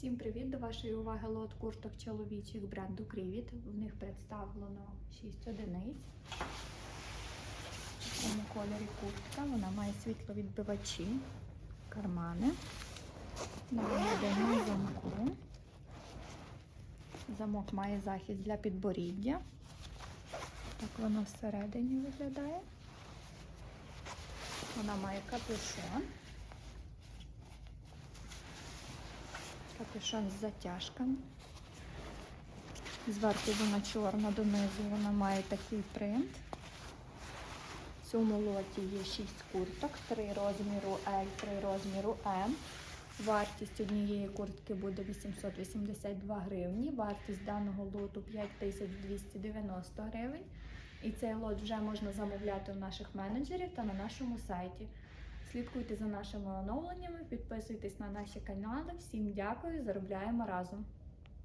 Всім привіт! До вашої уваги лот курток чоловічих бренду Крівіт. В них представлено 6 одиниць. В цьому кольорі куртка. Вона має світловідбивачі, кармани. Вона йде замку. Замок має захист для підборіддя. Так воно всередині виглядає. Вона має капюшон. Капюшон з затяжками. Зверху вона чорна, донизу вона має такий принт. В цьому лоті є 6 курток, 3 розміру L, 3 розміру M. Вартість однієї куртки буде 882 гривні. Вартість даного лоту 5290 гривень. І цей лот вже можна замовляти у наших менеджерів та на нашому сайті. Слідкуйте за нашими оновленнями, підписуйтесь на наші канали. Всім дякую, заробляємо разом!